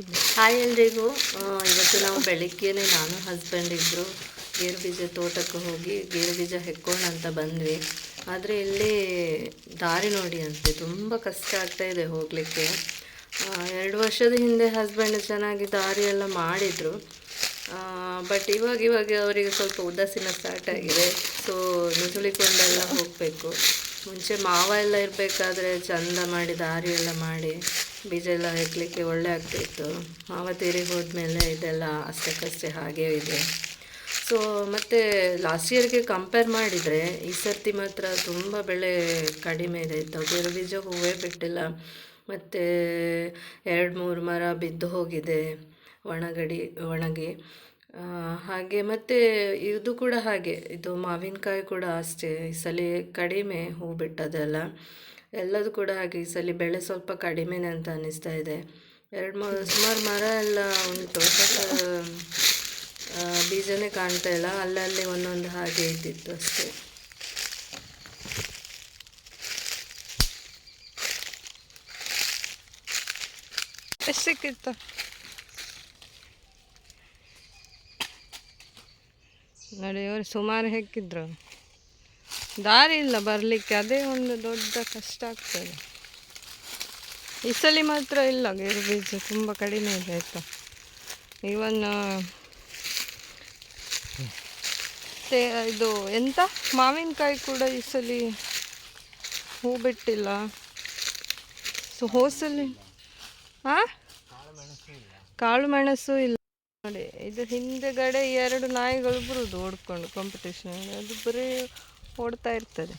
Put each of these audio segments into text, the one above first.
Hi ಎಲ್ರಿಗೂ. ಇವತ್ತು ನಾವು ಬೆಳಿಗ್ಗೆನೆ ನಾನು ಹಸ್ಬೆಂಡ್ ಇಬ್ಬರು ಗೇರು ಬೀಜ ತೋಟಕ್ಕೆ ಹೋಗಿ ಗೇರು ಬೀಜ ಹೆಕ್ಕೋಣ ಅಂತ ಬಂದ್ವಿ. ಆದರೆ ಇಲ್ಲಿ ದಾರಿ ನೋಡಿ ಅಂತೆ, ತುಂಬ ಕಷ್ಟ ಆಗ್ತಾ ಇದೆ ಹೋಗಲಿಕ್ಕೆ. ಎರಡು ವರ್ಷದ ಹಿಂದೆ ಹಸ್ಬೆಂಡ್ ಚೆನ್ನಾಗಿ ದಾರಿ ಎಲ್ಲ ಮಾಡಿದರು. ಬಟ್ ಇವಾಗ ಇವಾಗ ಅವರಿಗೆ ಸ್ವಲ್ಪ ಉದಾಸೀನ ಸ್ಟಾರ್ಟ್ ಆಗಿದೆ. ಸೊ ನುಸುಳಿಕೊಂಡೆಲ್ಲ ಹೋಗಬೇಕು. ಮುಂಚೆ ಮಾವ ಎಲ್ಲ ಇರಬೇಕಾದ್ರೆ ಚಂದ ಮಾಡಿ ದಾರಿ ಎಲ್ಲ ಮಾಡಿ. ಬೀಜ ಎಲ್ಲ ಹೆಕ್ಲಿಕ್ಕೆ ಒಳ್ಳೆ ಆಗ್ತಿತ್ತು. ಮಾವ ಹೋದ್ಮೇಲೆ ಇದೆಲ್ಲ ಅಷ್ಟಕ್ಕಷ್ಟೇ ಹಾಗೇ ಇದೆ. ಸೊ ಮತ್ತು ಲಾಸ್ಟ್ ಇಯರ್ಗೆ ಕಂಪೇರ್ ಮಾಡಿದರೆ ಈ ಸರ್ತಿ ಮಾತ್ರ ತುಂಬ ಬೆಳೆ ಕಡಿಮೆ ಇದೆ. ತೊಗರಿ ಬೀಜ ಹೂವೇ ಬಿಟ್ಟಿಲ್ಲ. ಮತ್ತು ಎರಡು ಮೂರು ಮರ ಬಿದ್ದು ಹೋಗಿದೆ ಒಣಗಡಿ, ಒಣಗಿ. ಹಾಗೆ ಮತ್ತು ಇದು ಕೂಡ ಹಾಗೆ. ಇದು ಮಾವಿನಕಾಯಿ ಕೂಡ ಅಷ್ಟೇ. ಈ ಸಲ ಕಡಿಮೆ ಹೂ ಬಿಟ್ಟದೆಲ್ಲ ಎಲ್ಲದು ಕೂಡ ಹಾಗೆ ಈ ಸಲ ಬೆಳೆ ಸ್ವಲ್ಪ ಕಡಿಮೆನೇ ಅಂತ ಅನ್ನಿಸ್ತಾ ಇದೆ. ಎರಡು ಮೂರು ಸುಮಾರು ಮರ ಎಲ್ಲ ಉಂಟು ಬೀಜನೇ ಕಾಣ್ತಾ ಇಲ್ಲ. ಅಲ್ಲಲ್ಲಿ ಒಂದೊಂದು ಹಾಗೆ ಇದ್ದಿತ್ತು ಅಷ್ಟೇ. ಎಷ್ಟು ಸಿಕ್ಕಿತ್ತು? ನೋಡಿ, ಇವರು ಸುಮಾರು ಹೆಕ್ಕಿದ್ರು. ದಾರಿ ಇಲ್ಲ ಬರಲಿಕ್ಕೆ ಅದೇ ಒಂದು ದೊಡ್ಡ ಕಷ್ಟ ಆಗ್ತದೆ. ಈ ಮಾತ್ರ ಇಲ್ಲ, ಗೇರು ಬೀಜ ತುಂಬ ಕಡಿಮೆ ಇದೆ ಆಯಿತಾ. ಈವನ್ ಇದು ಎಂತ? ಮಾವಿನಕಾಯಿ ಕೂಡ ಈ ಸಲ ಹೂ ಬಿಟ್ಟಿಲ್ಲ. ಸೊ, ಹೋಸಲಿ ಹಾಂ ಕಾಳು ಮೆಣಸು ಇಲ್ಲ. ನೋಡಿ ಇದು ಹಿಂದೆಗಡೆ ಎರಡು ನಾಯಿಗಳು ಬರುದು ಓಡ್ಕೊಂಡು ಕಾಂಪಿಟೇಷನ್ ಅದು ಬರೀ ಓಡ್ತಾ ಇರ್ತದೆ.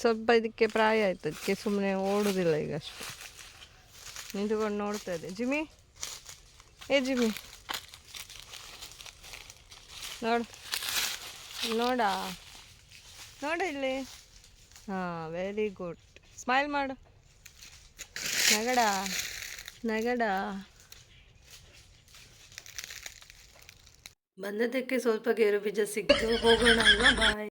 ಸ್ವಲ್ಪ ಇದಕ್ಕೆ ಪ್ರಾಯ ಆಯ್ತು, ಅದಕ್ಕೆ ಸುಮ್ಮನೆ ಓಡೋದಿಲ್ಲ ಈಗ ಅಷ್ಟು. ನಿಂತ್ಕೊಂಡು ನೋಡ್ತಾ ಇದೆ ಜಿಮಿ? ಏ ಜಿಮಿ? ನೋಡು. ನೋಡ? ನೋಡ ಇಲ್ಲಿ. ಹಾಂ ವೆರಿ ಗುಡ್ ಸ್ಮೈಲ್ ಮಾಡು. ನಗಡ? ನಗಡ? ಬಂದದಕ್ಕೆ ಸ್ವಲ್ಪ ಗೇರು ಬೀಜ ಸಿಕ್ತು ಹೋಗೋಣ ಬಾಯ್